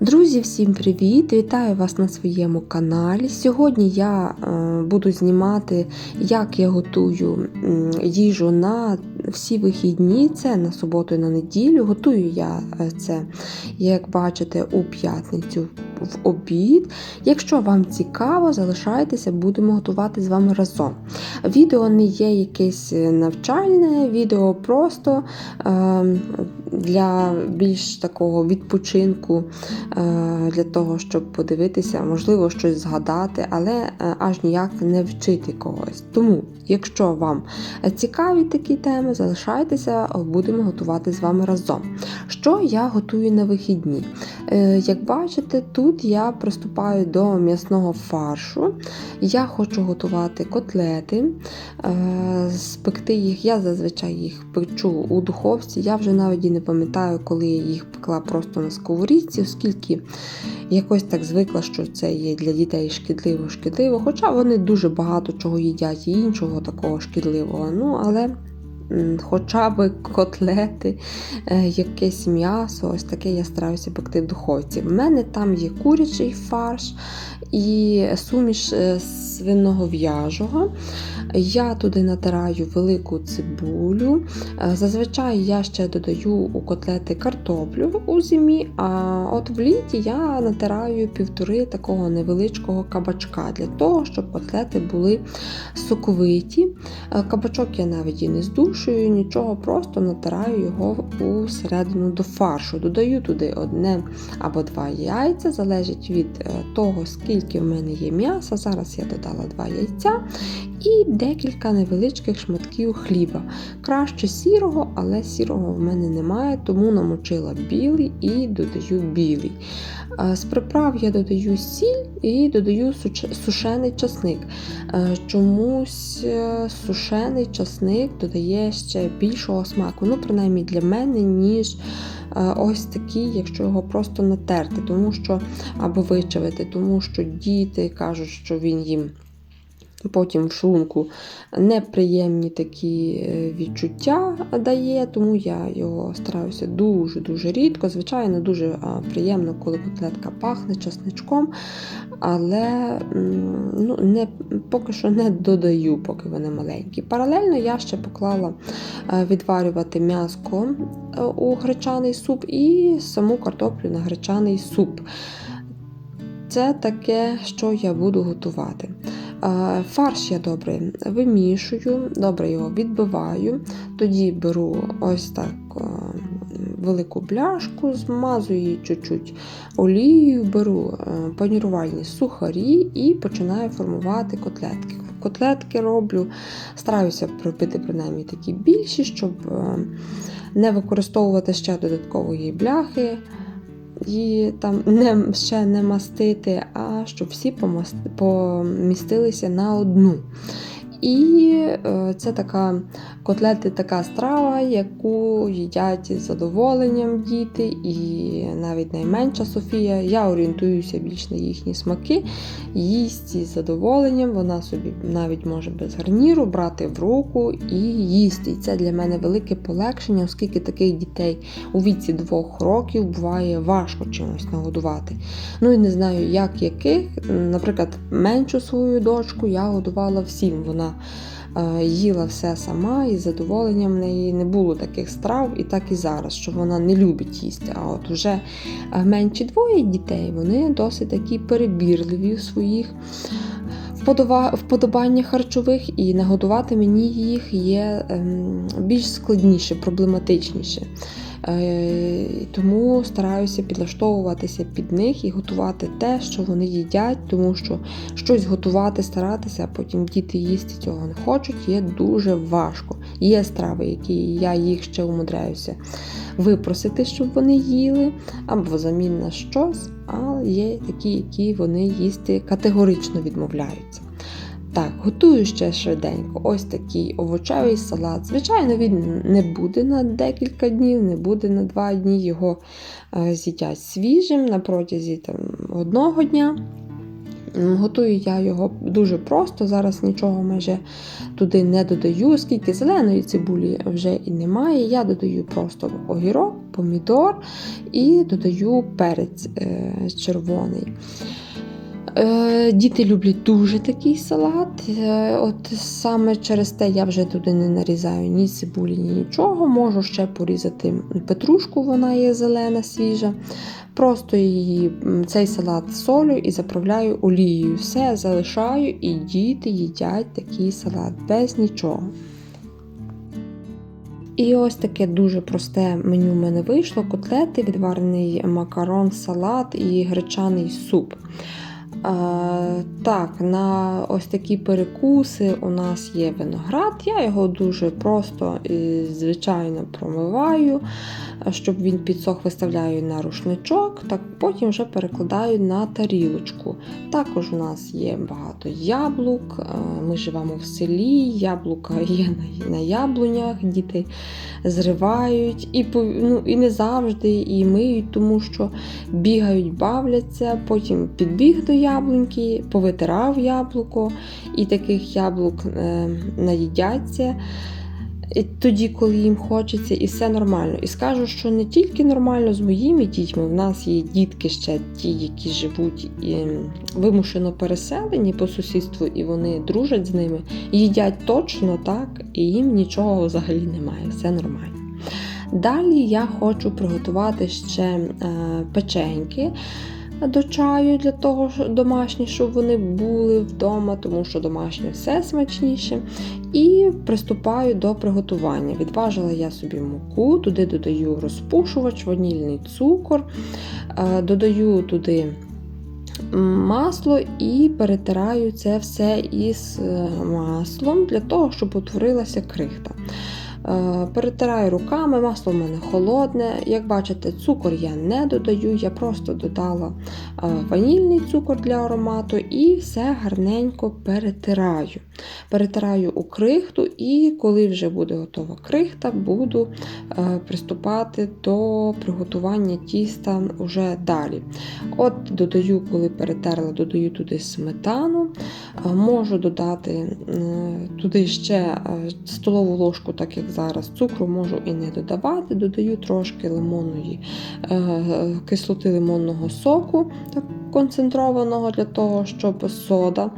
Друзі, всім привіт! Вітаю вас на своєму каналі. Сьогодні я е, буду знімати, як я готую їжу на всі вихідні, це на суботу і на неділю. Готую я е, це, як бачите, у п'ятницю в обід. Якщо вам цікаво, залишайтеся, будемо готувати з вами разом. Відео не є якесь навчальне, відео просто е, для більш такого відпочинку, е, для того, щоб подивитися, можливо, щось згадати, але е, аж ніяк не вчити когось. Тому, якщо вам цікаві такі теми, залишайтеся, будемо готувати з вами разом. Що я готую на вихідні? Е, Як бачите, тут я приступаю до м'ясного фаршу. Я хочу готувати котлети, спекти їх. Я зазвичай їх печу у духовці. Я вже навіть і не пам'ятаю, коли я їх пекла просто на сковорідці, оскільки якось так звикла, що це є для дітей шкідливо-шкідливо. Хоча вони дуже багато чого їдять і іншого такого шкідливого. Ну, але Хоча б котлети, е, якесь м'ясо, ось таке я стараюся пекти в духовці. В мене там є курячий фарш і суміш е, свиного в'яжого. Я туди натираю велику цибулю. Е, Зазвичай я ще додаю у котлети картоплю у зимі, а от в літі я натираю півтори такого невеличкого кабачка для того, щоб котлети були соковиті. Кабачок я навіть і не здушую, нічого, просто натираю його у середину до фаршу. Додаю туди одне або два яйця, залежить від е, того, скільки в мене є м'яса. Зараз я додала два яйця і декілька невеличких шматків хліба. Краще сірого, але сірого в мене немає, тому намочила білий і додаю білий. Е, З приправ я додаю сіль і додаю сушений часник. Е, Чомусь е, сушений часник додає ще більшого смаку, ну, принаймні для мене, ніж ось такий, якщо його просто натерти, тому що або вичавити, тому що діти кажуть, що він їм. Потім в шлунку неприємні такі е, відчуття дає, тому я його стараюся дуже-дуже рідко. Звичайно, дуже приємно, коли котлетка пахне часничком, але ну, не, поки що не додаю, поки вони маленькі. Паралельно я ще поклала е, відварювати м'яско е, у гречаний суп і саму картоплю на гречаний суп. Це таке, що я буду готувати. Е, Фарш я добре вимішую, добре його відбиваю. Тоді беру ось так е, велику бляшку, змазую її чуть-чуть олією, беру е, панірувальні сухарі і починаю формувати котлетки. Котлетки роблю, стараюся робити принаймні такі більші, щоб не використовувати ще додаткової бляхи її там не, ще не мастити, а щоб всі помістилися на одну. І е, це така котлети, така страва, яку їдять із задоволенням діти, і навіть найменша Софія. Я орієнтуюся більш на їхні смаки, їсть із задоволенням. Вона собі навіть може без гарніру брати в руку і їсти. І це для мене велике полегшення, оскільки таких дітей у віці двох років буває важко чимось нагодувати. Ну і не знаю, як яких. Наприклад, меншу свою дочку я годувала всім. Вона е, їла все сама, і з задоволенням в неї не було таких страв, і так і зараз, що вона не любить їсти. А от вже е, менші двоє дітей, вони досить такі перебірливі в своїх вподобаннях харчових, і нагодувати мені їх є ем, більш складніше, проблематичніше. Е, Тому стараюся підлаштовуватися під них і готувати те, що вони їдять, тому що щось готувати, старатися, а потім діти їсти цього не хочуть, є дуже важко. Є страви, які я їх ще умудряюся випросити, щоб вони їли, або взамін на щось, а є такі, які вони їсти категорично відмовляються. Так, готую ще швиденько ось такий овочевий салат. Звичайно, він не буде на декілька днів, не буде на два дні. Його е, з'їдять свіжим на протязі там, одного дня. Готую я його дуже просто. Зараз нічого майже туди не додаю, оскільки зеленої цибулі вже і немає. Я додаю просто огірок, помідор і додаю перець е, червоний. Е, Діти люблять дуже такий салат. Е, От саме через те я вже туди не нарізаю ні цибулі, ні нічого. Можу ще порізати петрушку, вона є зелена, свіжа. Просто її, цей салат солю і заправляю олією. Все залишаю, і діти їдять такий салат без нічого. І ось таке дуже просте меню в мене вийшло: котлети, відварений макарон, салат і гречаний суп. Е, так, на ось такі перекуси у нас є виноград. Я його дуже просто і звичайно промиваю, щоб він підсох, виставляю на рушничок, так потім вже перекладаю на тарілочку. Також у нас є багато яблук. е, Ми живемо в селі, яблука є на, яблунях, діти зривають і, ну, і не завжди і миють, тому що бігають, бавляться, потім підбіг до яблуньки, повитирав яблуко, і таких яблук е, наїдяться. І тоді, коли їм хочеться, і все нормально. І скажу, що не тільки нормально з моїми дітьми, в нас є дітки ще ті, які живуть і вимушено переселені по сусідству, і вони дружать з ними, їдять точно так, і їм нічого взагалі немає, все нормально. Далі я хочу приготувати ще е, печеньки до чаю для того, домашні, щоб вони були вдома, тому що домашнє все смачніше. І приступаю до приготування. Відважила я собі муку, туди додаю розпушувач, ванільний цукор, е, додаю туди масло і перетираю це все із е, маслом для того, щоб утворилася крихта. Е, Перетираю руками, масло в мене холодне. Як бачите, цукор я не додаю, я просто додала е, ванільний цукор для аромату і все гарненько перетираю. Перетираю у крихту, і коли вже буде готова крихта, буду е, приступати до приготування тіста вже далі. От додаю, коли перетерла, додаю туди сметану, можу додати туди ще столову ложку, так як зараз, цукру можу і не додавати. Додаю трошки лимонної е, кислоти лимонного соку, так концентрованого для того, щоб сода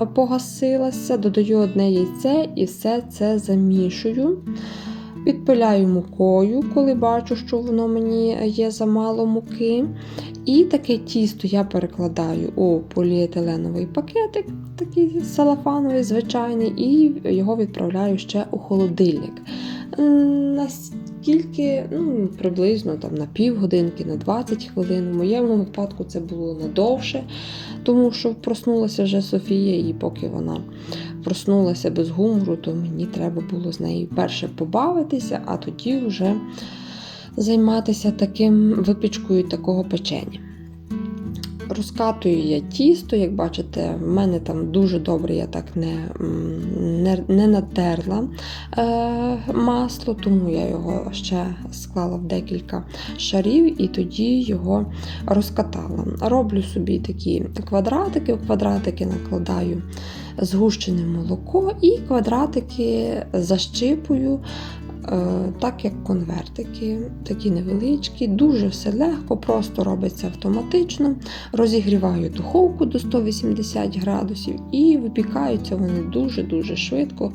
е, погасилася. Додаю одне яйце і все це замішую. Підпиляю мукою, коли бачу, що воно мені є замало муки. І таке тісто я перекладаю у поліетиленовий пакетик, такий салафановий, звичайний, і його відправляю ще у холодильник. Наскільки, ну, приблизно там, на півгодинки, на 20 хвилин. В моєму випадку це було надовше, тому що проснулася вже Софія, і поки вона проснулася без гумору, то мені треба було з нею перше побавитися, а тоді вже займатися таким випічкою такого печення. Розкатую я тісто, як бачите, в мене там дуже добре я так не, не, не натерла е, масло, тому я його ще склала в декілька шарів і тоді його розкатала. Роблю собі такі квадратики, в квадратики накладаю згущене молоко і квадратики защипую. Е, Так як конвертики, такі невеличкі, дуже все легко, просто робиться автоматично. Розігріваю духовку до 180 градусів і випікаються вони дуже-дуже швидко,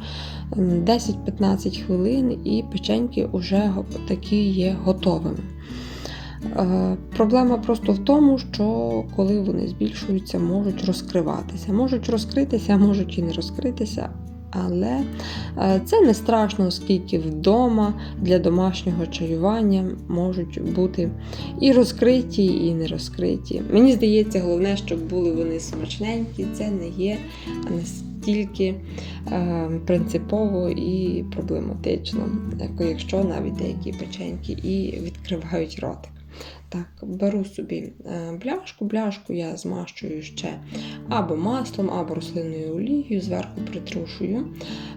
ем, 10-15 хвилин, і печеньки вже такі є готовими. Е, Проблема просто в тому, що коли вони збільшуються, можуть розкриватися. Можуть розкритися, можуть і не розкритися. Але е, це не страшно, оскільки вдома для домашнього чаювання можуть бути і розкриті, і не розкриті. Мені здається, головне, щоб були вони смачненькі, це не є настільки е, принципово і проблематично, якщо навіть деякі печеньки і відкривають ротик. Так, беру собі е, бляшку, бляшку я змащую ще або маслом, або рослинною олією, зверху притрушую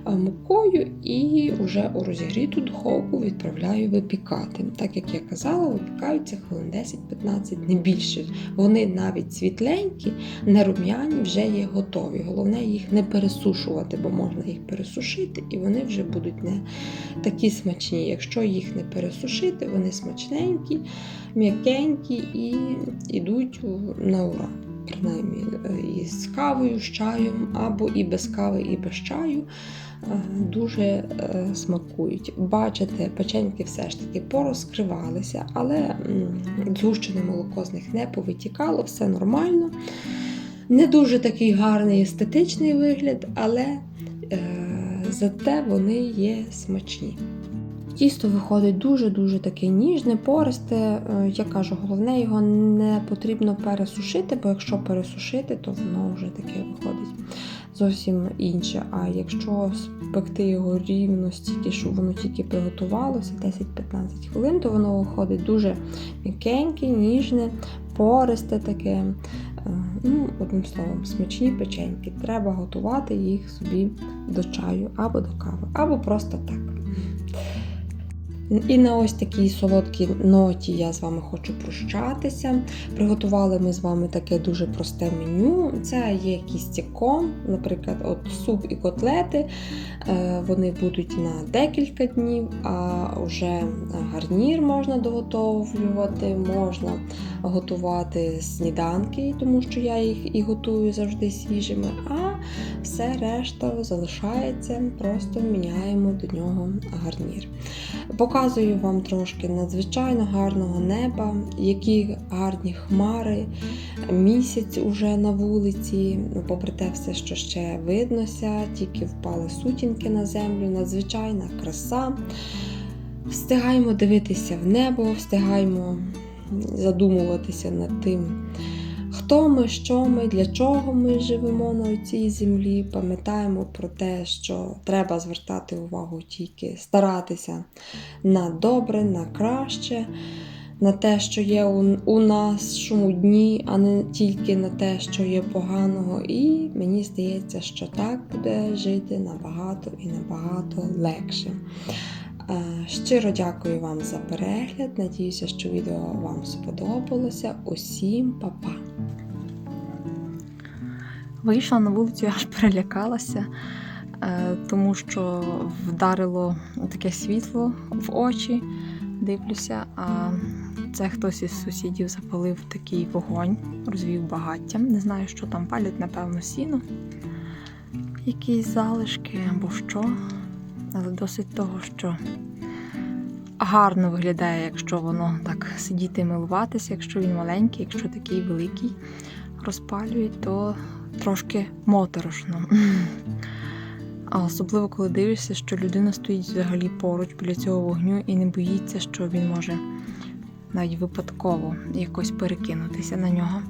е, мукою і вже у розігріту духовку відправляю випікати. Так як я казала, випікаються хвилин 10-15, не більше. Вони навіть світленькі, не рум'яні, вже є готові. Головне їх не пересушувати, бо можна їх пересушити, і вони вже будуть не такі смачні. Якщо їх не пересушити, вони смачненькі, м'якенькі і йдуть на ура. Принаймні е, із кавою, з чаєм, або і без кави, і без чаю е, дуже е, смакують. Бачите, печеньки все ж таки порозкривалися, але згущене молоко з них не повитікало, все нормально. Не дуже такий гарний естетичний вигляд, але зате вони є смачні. Тісто виходить дуже-дуже таке ніжне, пористе. Е, Я кажу, головне його не потрібно пересушити, бо якщо пересушити, то воно вже таке виходить зовсім інше. А якщо спекти його рівно стільки, щоб воно тільки приготувалося, 10-15 хвилин, то воно виходить дуже м'якеньке, ніжне, пористе таке. Е, Ну, одним словом, смачні печеньки. Треба готувати їх собі до чаю або до кави, або просто так. І на ось такій солодкій ноті я з вами хочу прощатися. Приготували ми з вами таке дуже просте меню. Це є кістяком, наприклад, от суп і котлети. Е, Вони будуть на декілька днів, а вже гарнір можна доготовлювати, можна готувати сніданки, тому що я їх і готую завжди свіжими. А все решта залишається, просто міняємо до нього гарнір. Показую вам трошки надзвичайно гарного неба, які гарні хмари, місяць уже на вулиці, попри те, все, що ще виднося, тільки впали сутінки на землю, надзвичайна краса. Встигаємо дивитися в небо, встигаємо задумуватися над тим, хто ми, що ми, для чого ми живемо на цій землі. Пам'ятаємо про те, що треба звертати увагу тільки старатися на добре, на краще, на те, що є у, у нашому дні, а не тільки на те, що є поганого. І мені здається, що так буде жити набагато і набагато легше. Е, Щиро дякую вам за перегляд. Надіюся, що відео вам сподобалося. Усім па-па! Вийшла на вулицю, я аж перелякалася, е, тому що вдарило таке світло в очі. Дивлюся, а це хтось із сусідів запалив такий вогонь, розвів багаттям. Не знаю, що там палять, напевно, сіно. Якісь залишки або що. Але досить того, що гарно виглядає, якщо воно так сидіти і милуватися, якщо він маленький, якщо такий великий розпалюють, то трошки моторошно. А особливо, коли дивишся, що людина стоїть взагалі поруч біля цього вогню і не боїться, що він може навіть випадково якось перекинутися на нього.